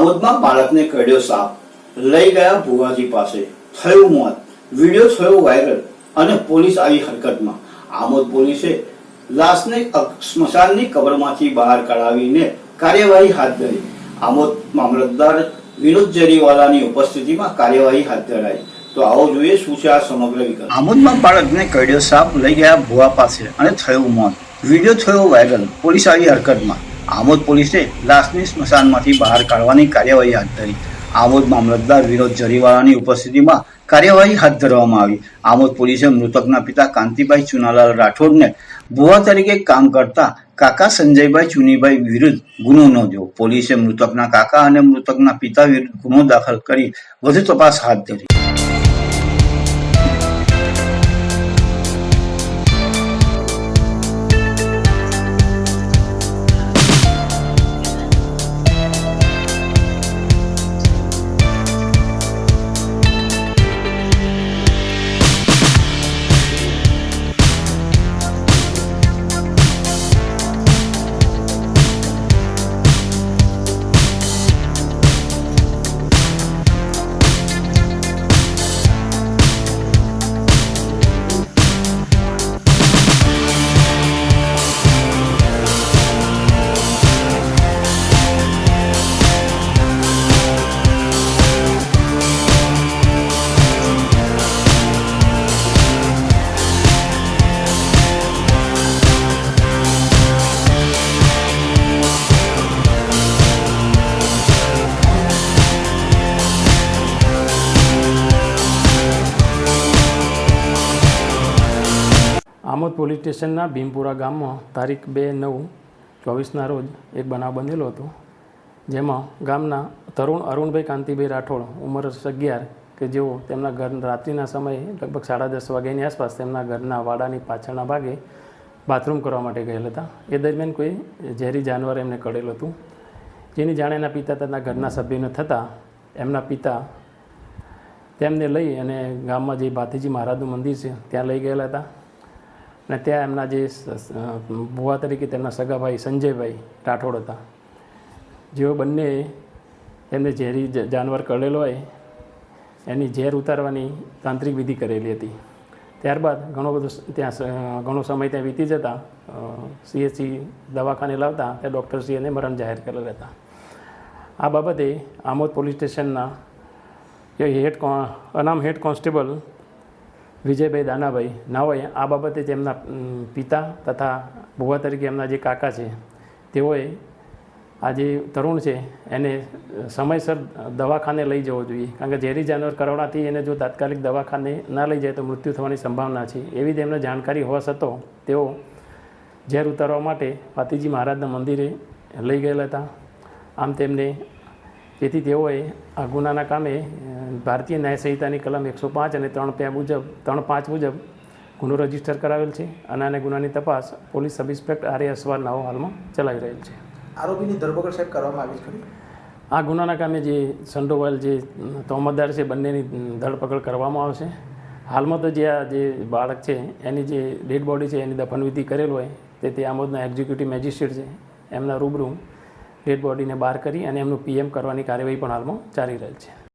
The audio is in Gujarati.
આમોદમાં બાળકને કરડ્યો સાપ. લઈ ગયા ભુવાજી પાસે. થયું મોત. વીડિયો થયો વાયરલ અને પોલીસ આવી હરકતમાં. આમોદ પોલીસે લાશને સ્મશાનની કબરમાંથી બહાર કઢાવીને કાર્યવાહી હાથ ધરી. આમોદ મામલતદાર વિનોદ જરીવાલાની ઉપસ્થિતિમાં કાર્યવાહી હાથ ધરાઈ. તો આવો જોઈએ શું છે આ સમગ્ર વિગત. આમોદમાં બાળકને કરડ્યો સાપ લઈ ગયા ભુવા પાસે અને થયું મોત. વીડિયો થયો વાયરલ. પોલીસ આવી હરકતમાં. આમોદ પોલીસે લાશને સ્મશાનમાંથી બહાર કાઢવાની કાર્યવાહી હાથ ધરી. આમોદ મામલતદાર વિનોદ જરીવાળાની ઉપસ્થિતિમાં કાર્યવાહી હાથ ધરવામાં આવી. આમોદ પોલીસે મૃતકના પિતા કાંતિભાઈ ચુનાલાલ રાઠોડને ભુવા તરીકે કામ કરતા કાકા સંજયભાઈ ચુનીભાઈ વિરુદ્ધ ગુનો નોંધ્યો. પોલીસે મૃતકના કાકા અને મૃતકના પિતા વિરુદ્ધ ગુનો દાખલ કરી વધુ તપાસ હાથ ધરી. આમોદ પોલીસ સ્ટેશનના ભીમપુરા ગામમાં તારીખ બે નવ ચોવીસના રોજ એક બનાવ બનેલો હતો, જેમાં ગામના તરુણ અરુણભાઈ કાંતિભાઈ રાઠોડ, ઉંમર અગિયાર, કે જેઓ તેમના ઘર રાત્રિના સમયે લગભગ સાડા દસ વાગ્યાની આસપાસ તેમના ઘરના વાડાની પાછળના ભાગે બાથરૂમ કરવા માટે ગયેલા હતા. એ દરમિયાન કોઈ ઝેરી જાનવર એમને કરેલું હતું. જેની જાણ એના પિતા તેના ઘરના સભ્યોને થતાં એમના પિતા તેમને લઈ અને ગામમાં જે ભાતીજી મહારાજનું મંદિર છે, ત્યાં લઈ ગયેલા હતા. અને ત્યાં એમના જે ભુવા તરીકે તેમના સગાભાઈ સંજયભાઈ રાઠોડ હતા. જેઓ બંને એમને ઝેરી જાનવર કરેલો હોય, એની ઝેર ઉતારવાની તાંત્રિક વિધિ કરેલી હતી. ત્યારબાદ ઘણો બધો ત્યાં ઘણો સમય ત્યાં વીતી જતાં સીએચસી દવાખાને લાવતા, ત્યાં ડૉક્ટરશ્રી એને મરણ જાહેર કરેલા હતા. આ બાબતે આમોદ પોલીસ સ્ટેશનના હેડ અનામ હેડ કોન્સ્ટેબલ વિજયભાઈ દાનાભાઈ ના હોય આ બાબતે તેમના પિતા તથા ભુવા તરીકે એમના જે કાકા છે, તેઓએ આ જે તરુણ છે એને સમયસર દવાખાને લઈ જવો જોઈએ. કારણ કે ઝેરી જાનવર કરોડાથી એને જો તાત્કાલિક દવાખાને ના લઈ જાય તો મૃત્યુ થવાની સંભાવના છે. એવી તેમને જાણકારી હોવા છતાં તેઓ ઝેર ઉતારવા માટે પાતીજી મહારાજના મંદિરે લઈ ગયેલા હતા. આમ તેમને તેથી તેઓએ આ ગુનાના કામે ભારતીય ન્યાય સંહિતાની કલમ એકસો પાંચ અને ત્રણ પે મુજબ ત્રણ પાંચ મુજબ ગુનો રજિસ્ટર કરાવેલ છે અને આને ગુનાની તપાસ police sub inspector R A Aswar નાઓ હાલમાં ચલાવી રહેલ છે. આરોપીની ધરપકડ સાહેબ કરવામાં આવી છે આ ગુનાના કામે જે સંડોવાયેલ જે તોમતદાર છે બંનેની ધરપકડ કરવામાં આવશે. હાલમાં તો જે આ જે બાળક છે એની જે ડેડ બોડી છે એની દફનવિધિ કરેલ હોય તે તે આમોદના એક્ઝિક્યુટિવ મેજિસ્ટ્રેટ છે. એમના રૂબરૂ ડેડ બોડીને બહાર કરી અને એમનું પીએમ કરવાની કાર્યવાહી પણ હાલમાં ચાલી રહેલ છે.